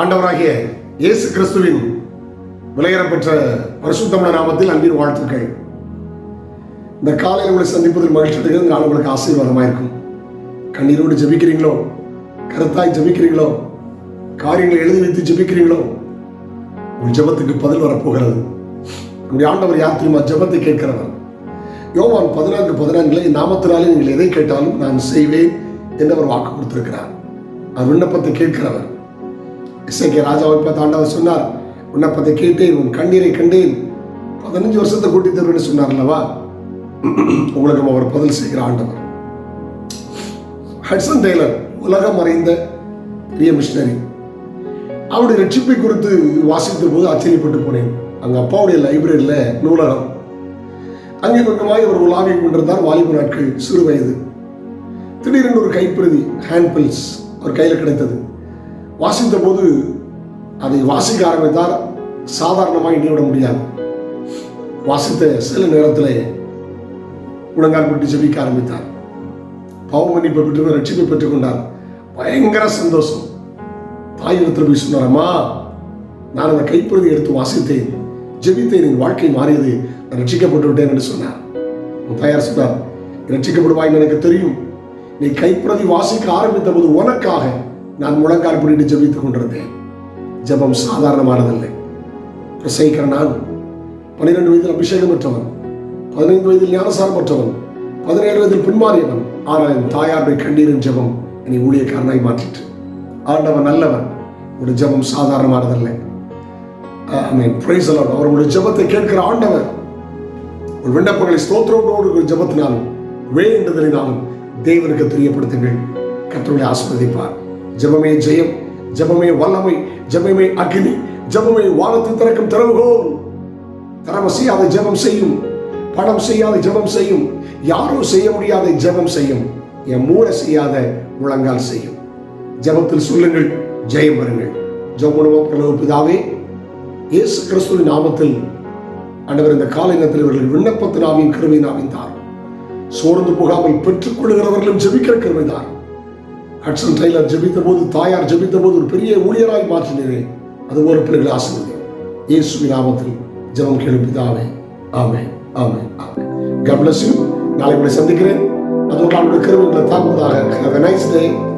ஆண்டவராகிய இயேசு கிறிஸ்துவின் விலையேறப்பெற்ற பரிசுத்தமிழ நாமத்தில் அன்பின் வாழ்த்துக்கள். இந்த காலையில் உங்களை சந்திப்பதில் மகிழ்ச்சி அடைகிறது உங்களுக்கு ஆசீர்வாதமாக இருக்கும். கண்ணீரோடு ஜபிக்கிறீங்களோ? கருத்தாய் ஜெபிக்கிறீங்களோ? காரியங்களை எழுதி வைத்து ஜெபிக்கிறீங்களோ? உங்கள் ஜெபத்துக்கு பதில் வரப்போகிறது. நம்முடைய ஆண்டவர் யார் தெரியுமா? ஜெபத்தை கேட்கிறவர். யோவான் பதினான்கு பதினான்கில் நாமத்தினாலே நீங்கள் எதை கேட்டாலும் நான் செய்வேன் என்று அவர் வாக்கு கொடுத்திருக்கிறார். அவர் விண்ணப்பத்தை கேட்கிறவர். இசைக்கு ராஜாவை பார்த்து ஆண்டவர் சொன்னார் விண்ணப்பத்தை கேட்டேன் உன் கண்ணீரை கண்டேன். பதினஞ்சு வருஷத்தை கூட்டி தருவேன்னு சொன்னார் அல்லவா உங்களுக்கு அவர் பதில் செய்கிற ஆண்டவர். ஹட்சன் டெய்லர் உலகம் அறிந்த பெரிய மிஷினரி. அவருடைய ரட்சிப்பை குறித்து வாசித்த போது ஆச்சரியப்பட்டு போனேன். அங்க அப்பாவுடைய லைப்ரரியில நூலகம். அங்கே கொஞ்சமாக ஒரு உலாவிக் கொண்டிருந்தார் வாலிப நாட்கள் சிறு வயது. திடீரென்று ஒரு கைப்பிரதி ஹேண்ட்பில்ஸ் அவர் கையில் கிடைத்தது. வாசித்த போது அதை வாசிக்க ஆரம்பித்தார் சாதாரணமாக எண்ணிவிட முடியாது. வாசித்த சில நேரத்தில் முழங்கால் விட்டு ஜெபிக்க ஆரம்பித்தார். பாவ மன்னிப்பை பெற்று ரட்சிப்பை பெற்றுக்கொண்டார் பயங்கர சந்தோஷம். தாய் இடத்துல போய் சொன்னாரம்மா நான் அந்த கைப்பிரதி எடுத்து வாசித்தேன். ஜெபித்தேன் என் வாழ்க்கை மாறியது. நான் ரட்சிக்கப்பட்டு விட்டேன் என்று சொன்னார். உன் தாயார் சொன்னார் ரட்சிக்கப்படுவாய் எனக்கு தெரியும். நீ கைப்பிரதி வாசிக்க ஆரம்பித்த போது உனக்காக நான் முழங்கால் பிடிட்டு ஜெபித்துக் கொண்டிருந்தேன். ஜெபம் சாதாரணமானதில்லை. பிரசைக்கிற நான் பன்னிரெண்டு வயதில் அபிஷேகம் பெற்றவன் பதினைந்து வயதில் ஞானசாரம் பெற்றவன் பதினேழு வயதில் பின்மாறியவன் ஆனால் என் தாயாருடைய கண்ணீரின் ஜெபம் என்னை ஊழியக்காரனாய் மாற்றிட்டு ஆண்டவன் நல்லவன் ஒரு ஜெபம் சாதாரணமானதில்லை. பிரைஸ் அலாட் அவர்களுடைய ஜெபத்தை கேட்கிற ஆண்டவர் ஒரு விண்ணப்பங்களை ஸ்தோத்திரோடு ஒரு ஜெபத்தினாலும் வேண்டுதலினாலும் தேவனுக்கு தெரியப்படுத்துங்கள். கத்தருடைய ஆஸ்வதிப்பார் ஜெபமே ஜெயம் ஜெபமே வல்லமை ஜெபமே அக்னி ஜெபமே வானத்தில் திறக்கும் திறவுகோல் தரம செய்யாத ஜெபம் செய்யும் பணம் செய்யாத ஜெபம் செய்யும் யாரும் செய்ய முடியாத ஜெபம் செய்யும் என் மூளை செய்யாத முழங்கால் செய்யும். ஜெபத்தில் சொல்லுங்கள் ஜெயம் வருங்கள். ஜெபமுடமோ பிரலோக பிதாவே இயேசு கிறிஸ்துவின் நாமத்தில் ஆண்டவர் இந்த காலை நேரத்தில் இவர்கள் விண்ணப்பத்தினாவின் கிருமையினாவின் தார் சோர்ந்து போகாமல் பெற்றுக் கொள்ளுகிறவர்களும் ஜெபிக்கிற கிருமைதார் ஹட்சன் டெய்லர் ஜபித்த போது தாயார் ஜபித்த போது ஒரு பெரிய ஊழியராய் மாற்றினீரே அது ஒரு பிள்ளைகளை ஆசிர்வதி இயேசு நாமத்தில் ஜபம் கேள்விதாவே ஆமே ஆமே ஆமே God நாளை உங்களை சந்திக்கிறேன். அதோடு அவருடைய கிருமைகளை தாங்குவதாக. Have டே